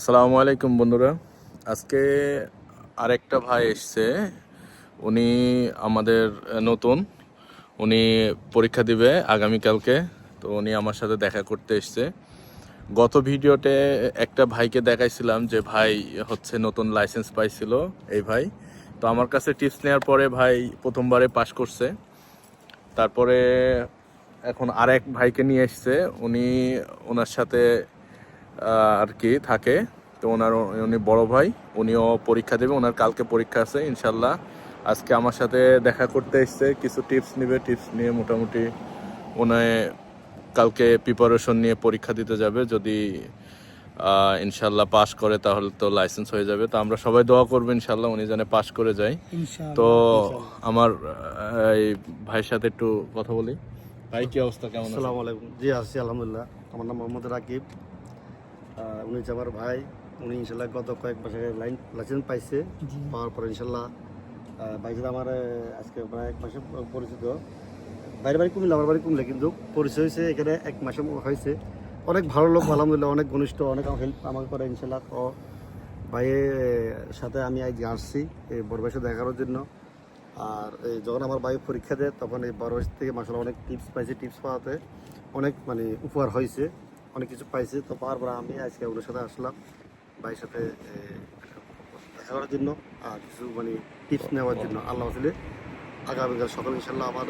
আসসালামু আলাইকুম বন্ধুরা। আজকে আরেকটা ভাই এসছে। উনি আমাদের নতুন। উনি পরীক্ষা দিবে আগামীকালকে। তো উনি আমার সাথে দেখা করতে এসছে। গত ভিডিওতে একটা ভাইকে দেখাইছিলাম যে ভাই হচ্ছে নতুন লাইসেন্স পাইছিল এই ভাই। তো আমার কাছে টিপস নেওয়ার পরে ভাই প্রথমবারে পাশ করছে। তারপরে এখন আরেক ভাইকে নিয়ে এসছে। উনি ওনার সাথে আর কি থাকে। তো ওনার উনি বড় ভাই উনিও পরীক্ষা দেবে ওনার কালকে পরীক্ষা আছে ইনশাল্লাহ। আজকে আমার সাথে দেখা করতে এসছে কিছু টিপস নেবে টিপস নিয়ে মোটামুটি উনি কালকে প্রিপারেশন নিয়ে পরীক্ষা দিতে যাবে। যদি ইনশাল্লাহ পাশ করে তাহলে তো লাইসেন্স হয়ে যাবে। তো আমরা সবাই দোয়া করব ইনশাল্লাহ উনি যেন পাশ করে যায়। তো আমার এই ভাইয়ের সাথে একটু কথা বলি। ভাই কি অবস্থা? কেমন আসসালামু আলাইকুম। জি আছি আলহামদুলিল্লাহ। আমার নাম মোহাম্মদ রাকিব। উনি হচ্ছে আমার ভাই উনি ইনশাল্লাহ গত কয়েক বছর লাইন লাইসেন্স পাইছে। পাওয়ার পরে ইনশাল্লাহ ভাই সাথে আমার আজকে প্রায় এক মাসে পরিচিত। বাইরে বাড়ি কুমিল্লা আমার বাড়ি কুমিল্লা কিন্তু পরিচয় হয়েছে এখানে এক মাসে হয়েছে। অনেক ভালো লোক আলহামদুলিল্লাহ অনেক ঘনিষ্ঠ অনেক হেল্প আমাকে করে ইনশাল্লাহ। ও ভাইয়ের সাথে আমি আজ আসছি এই বড় ভাইয়ের সাথে জন্য। আর এই যখন আমার ভাই পরীক্ষা দেয় তখন এই বড় বয়স থেকে মাসাল অনেক টিপস পাইছে টিপস পাওয়াতে অনেক মানে উপহার হয়েছে। অনেক কিছু পাইছে তো পাওয়ার পর আমি আজকে ওদের সাথে আসলাম। ভাইয়ের সাথে দেখা করার জন্য আর কিছু মানে টিপস নেওয়ার জন্য। আল্লাহ আসলে আগামীকাল সকাল ইনশাল্লাহ আমার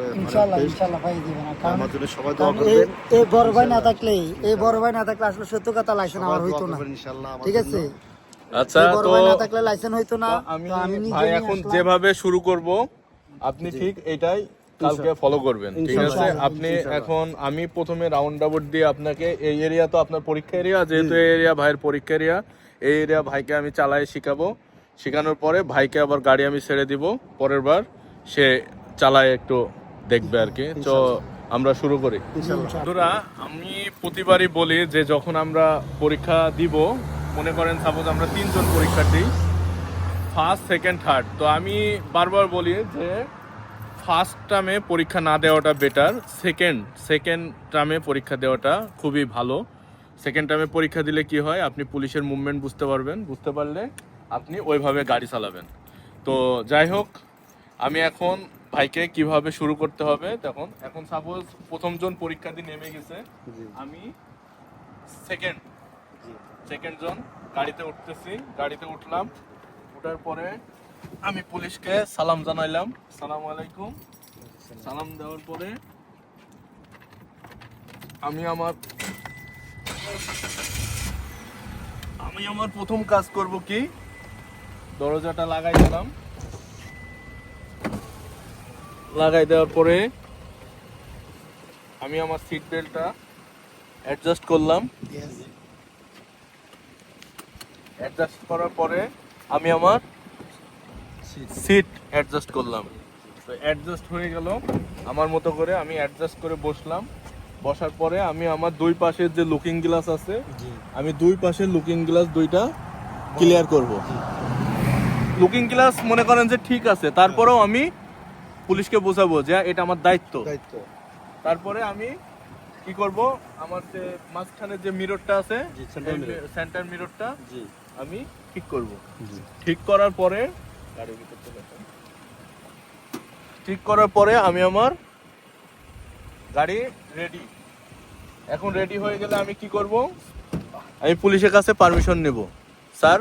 আমার জন্য সবাই দোয়া এই করবেন। এই বড় ভাই না থাকলে এই বড় ভাই না থাকলে আসলে সত্য কথা লাইসেন্স আমার হইতো না। ইনশাল্লাহ ঠিক আছে? আচ্ছা বড় তো ভাই না থাকলে লাইসেন্স হইতো না। আমি এখন যেভাবে শুরু করব আপনি ঠিক এটাই কালকে ফলো করবেন। ঠিক আছে? আপনি এখন আমি প্রথমে রাউন্ড ডাবট দিয়ে আপনাকে এই এরিয়া তো আপনার পরীক্ষা এরিয়া যেহেতু এই এরিয়া ভাইয়ের পরীক্ষা এরিয়া এই এরিয়া ভাইকে আমি চালায় শিখাবো। শেখানোর পরে ভাইকে আবার গাড়ি আমি ছেড়ে দিব। পরের বার সে চালায় একটু দেখবে আর কি। তো আমরা শুরু করি। বন্ধুরা আমি প্রতিবারই বলি যে যখন আমরা পরীক্ষা দিব মনে করেন সাপোজ আমরা তিনজন পরীক্ষার্থী ফার্স্ট সেকেন্ড থার্ড তো আমি বারবার বলি যে ফার্স্ট টার্মে পরীক্ষা না দেওয়াটা বেটার সেকেন্ড সেকেন্ড টার্মে পরীক্ষা দেওয়াটা খুবই ভালো। সেকেন্ড টার্মে পরীক্ষা দিলে কি হয় আপনি পুলিশের মুভমেন্ট বুঝতে পারবেন বুঝতে পারলে আপনি ওইভাবে গাড়ি চালাবেন। তো যাই হোক আমি এখন ভাইকে কীভাবে শুরু করতে হবে তখন এখন সাপোজ প্রথমজন পরীক্ষা দিয়ে নেমে গেছে আমি সেকেন্ড সেকেন্ড জন গাড়িতে উঠতেছি গাড়িতে উঠলাম উঠার পরে আমি পুলিশকে সালাম জানাইলাম। সালাম আলাইকুম। সালাম দেওয়ার পরে আমি আমার আমি আমার প্রথম কাজ করব কি? দরজাটা লাগাই দিলাম। লাগাই দেওয়ার পরে আমি আমার সিট বেল্টটা অ্যাডজাস্ট করলাম. অ্যাডজাস্ট করার পরে আমি আমার সিট অ্যাডজাস্ট করলাম। তো অ্যাডজাস্ট হয়ে গেল। আমার মতো করে আমি অ্যাডজাস্ট করে বসলাম। বসার পরে আমি আমার দুই পাশের যে লুকিং গ্লাস আছে আমি দুই পাশের লুকিং গ্লাস দুইটা ক্লিয়ার করব। লুকিং গ্লাস মনে করেন যে ঠিক আছে তারপরেও আমি পুলিশকে বোঝাবো যে এটা আমার দায়িত্ব। দায়িত্ব। তারপরে আমি কি করব আমার যে মাঝখানে যে মিররটা আছে। সেন্টার মিররটা আমি ঠিক করব। ঠিক করার পরে গাড়ির ভিতর চলে ঠিক করার পরে আমি আমার গাড়ি রেডি এখন রেডি হয়ে গেলে আমি কি করব? আমি পুলিশের কাছে পারমিশন নেব। স্যার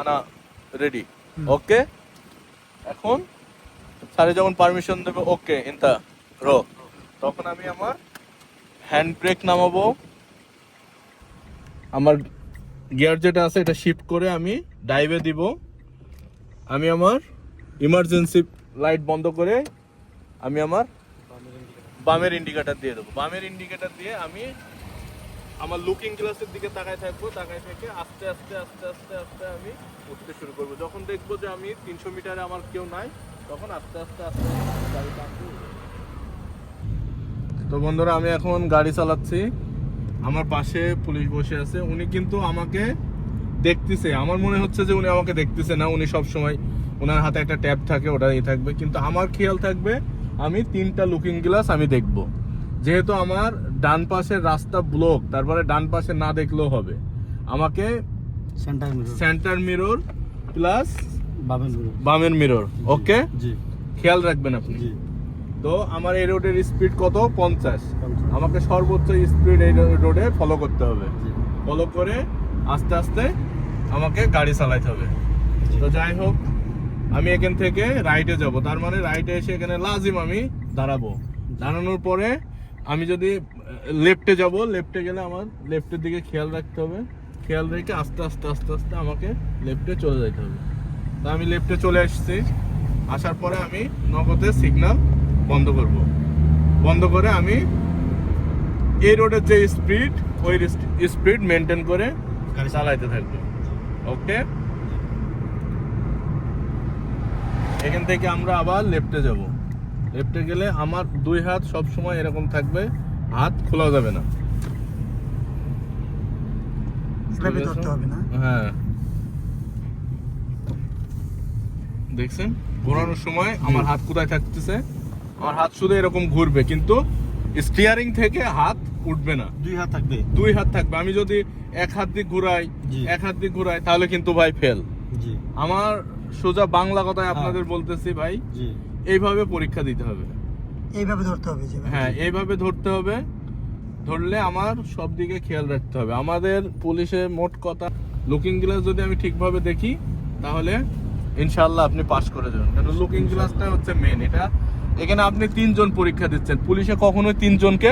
আনা রেডি ওকে এখন স্যারে যখন পারমিশন দেবে ওকে ইনতা রো তখন আমি আমার হ্যান্ড ব্রেক নামাবো। আমার গিয়ার যেটা আছে এটা শিফট করে আমি ডাইভে দিব। আমি আমার ইমার্জেন্সি লাইট বন্ধ করে আমি আমার বামের ইন্ডিকেটার দিয়ে দেবো। বামের ইন্ডিকেটার দিয়ে আমি আমার লুকিং গ্লাসের দিকে তাকায় থাকব, তাকায় থেকে আস্তে আস্তে আস্তে আস্তে আস্তে আমি উঠতে শুরু করব। যখন দেখব যে আমি তিনশো মিটারে আমার কেউ নাই, তখন আস্তে আস্তে আস্তে গাড়ি। তো বন্ধুরা, আমি এখন গাড়ি চালাচ্ছি। আমার পাশে পুলিশ বসে আছে। উনি কিন্তু আমাকে দেখতেছে। আমার মনে হচ্ছে যে উনি আমাকে দেখতেছে না উনি সব সময় ওনার হাতে একটা ট্যাব থাকে ওটাই থাকবে। কিন্তু আমার খেয়াল থাকবে আমি তিনটা লুকিং গ্লাস আমি দেখব। যেহেতু আমার ডান পাশের রাস্তা ব্লক তারপরে ডান পাশে না দেখলেও হবে। আমাকে center mirror center mirror plus বামের মিরর ওকে জি খেয়াল রাখবেন আপনি। জি। তো আমার এই রোডের স্পিড কত? পঞ্চাশ। আমাকে সর্বোচ্চ স্পিড এই রোডে ফলো করতে হবে। ফলো করে আস্তে আস্তে আমাকে গাড়ি চালাইতে হবে। তো যাই হোক, আমি এখান থেকে রাইটে যাব। তার মানে রাইটে এসে এখানে লাজিম আমি দাঁড়াবো। দাঁড়ানোর পরে আমি যদি লেফটে যাব, লেফটে গেলে আমার লেফটের দিকে খেয়াল রাখতে হবে। খেয়াল রেখে আস্তে আস্তে আস্তে আস্তে আমাকে লেফটে চলে যেতে হবে। তো আমি লেফটে চলে আসছি আসার পরে আমি নগদে সিগনাল বন্ধ করব। বন্ধ করে আমি এই রোডের যে স্পিড ওই স্পিড মেনটেন করে গাড়ি চালাইতে থাকব। ওকে এখান থেকে আমরা আবার লেফটে যাব। লেফটে গেলে আমার দুই হাত সব সময় এরকম থাকবে হাত খোলা যাবে না। হ্যাঁ। দেখছেন? ঘোরানোর সময় আমার হাত কোথায় থাকতেছে? আমার হাত শুধু এরকম ঘুরবে কিন্তু স্টিয়ারিং থেকে হাত উঠবে না। দুই হাত থাকবে। দুই হাত থাকবে। আমি যদি এক হাত দিক ঘুরাই এক হাত দিক ঘুরাই তাহলে কিন্তু ভাই ফেল আমার সোজা বাংলা কথায় আপনাদের বলতেছি ভাই এইভাবে পরীক্ষা দিতে হবে। এইভাবে ধরতে হবে হ্যাঁ এইভাবে ধরতে হবে। ধরলে আমার সব দিকে খেয়াল রাখতে হবে। আমাদের পুলিশের মোট কথা লুকিং গ্লাস যদি আমি ঠিকভাবে দেখি তাহলে ইনশাল্লাহ আপনি পাস করে যাবেন। কারণ লুকিং গ্লাসটা হচ্ছে মেন এটা এখানে আপনি তিনজন পরীক্ষা দিচ্ছেন। পুলিশে কখনোই তিনজনকে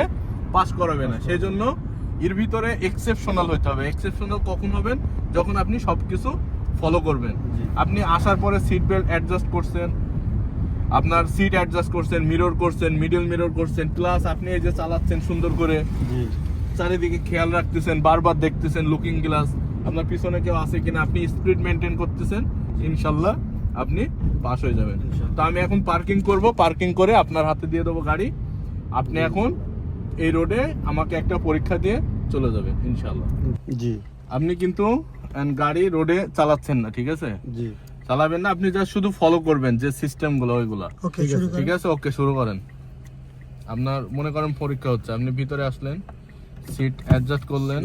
পাস করাবে না। সেই জন্য এর ভিতরে এক্সেপশনাল হতে হবে। এক্সেপশনাল কখন হবেন? যখন আপনি সবকিছু ফলো করবেন। আপনি আসার পরে সিট বেল্ট অ্যাডজাস্ট করছেন আপনার সিট অ্যাডজাস্ট করছেন মিরর করছেন মিডল মিরর করছেন প্লাস আপনি এই যে চালাচ্ছেন সুন্দর করে চারিদিকে খেয়াল রাখতেছেন বারবার দেখতেছেন লুকিং গ্লাস আপনার পিছনে কেউ আছে কিনা আপনি স্পিড মেনটেন করতেছেন ইনশাল্লাহ আপনি পাস হয়ে যাবেন। তো আমি এখন পার্কিং করব পার্কিং করে আপনার হাতে দিয়ে দেবো গাড়ি। আপনি এখন এই রোডে আমাকে একটা পরীক্ষা দিয়ে চলে যাবে ইনশাল্লাহ জি। আপনি কিন্তু গাড়ি রোডে চালাচ্ছেন না ঠিক আছে? জি। চালাবেন না আপনি জাস্ট শুধু ফলো করবেন যে সিস্টেমগুলো ওইগুলা। ঠিক আছে, ঠিক আছে? ওকে শুরু করেন। আপনার মনে করেন পরীক্ষা হচ্ছে আপনি ভিতরে আসলেন সিট অ্যাডজাস্ট করলেন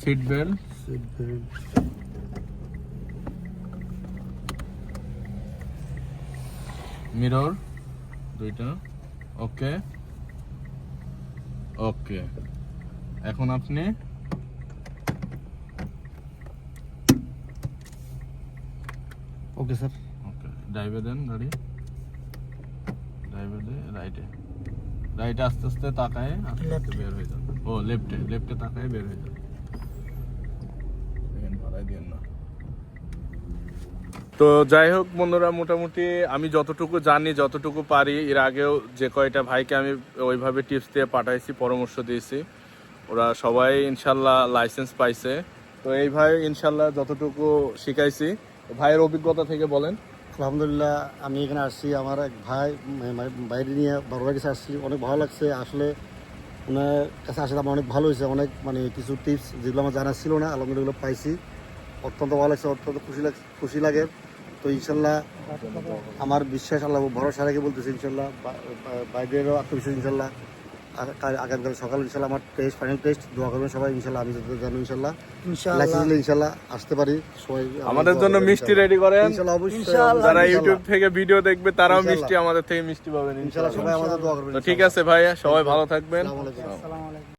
seat belt seat belt mirror দুইটা। Okay okay. এখন আপনি? Okay sir. ওকে ড্রাইভে দেন গাড়ি। ড্রাইভে দে রাইটে রাইটে আস্তে আস্তে তাকায় আস্তে আস্তে বের হয়ে যাবে। ও লেফটে লেফটে তাকায় বের হয়ে যাবে। দেখেন, বাড়ায় দিয়েন না। তো যাই হোক বন্ধুরা, মোটামুটি আমি যতটুকু জানি, যতটুকু পারি, এর আগেও যে কয়টা ভাইকে আমি ওইভাবে টিপস দিয়ে পাঠাইছি, পরামর্শ দিয়েছি। ওরা সবাই ইনশাল্লাহ লাইসেন্স পাইছে। তো এই ভাই ইনশাল্লাহ যতটুকু শিখাইছি, ভাইয়ের অভিজ্ঞতা থেকে বলেন। আলহামদুলিল্লাহ, আমি এখানে আসছি। আমার এক ভাই বাইরে নিয়ে বড় ভাইয়ের কাছে আসছি। অনেক ভালো লাগছে। আসলে ওনার কাছে আসলে আমার অনেক ভালো হয়েছে। অনেক মানে কিছু টিপস যেগুলো আমার জানা ছিল না, আলহামদুলিল্লাহ পাইছি। অত্যন্ত ভালো লাগছে, অত্যন্ত খুশি লাগ খুশি লাগে। তো ইনশাল্লাহ আমার বিশ্বাস আল্লাহ ভরসা রেখে বলতেছি ইনশাল্লাহ বাইরেরও আত্মবিশ্বাস ইনশাল্লাহ। আগামীকাল সকাল ইনশাল্লাহ আমার টেস্ট ফাইনাল টেস্ট দোয়া করবেন সবাই ইনশাল্লাহ আমি যত জানো ইনশাল্লাহ। লাইসেন্স ইনশাল্লাহ আসতে পারি সবাই আমাদের জন্য মিষ্টি রেডি করেন। ইনশাল্লাহ অবশ্যই যারা ইউটিউব থেকে ভিডিও দেখবে তারাও মিষ্টি আমাদের থেকে মিষ্টি পাবেন ইনশাল্লাহ সবাই আমাদের দোয়া করবেন ঠিক আছে ভাইয়া সবাই ভালো থাকবেন। আসসালামু আলাইকুম।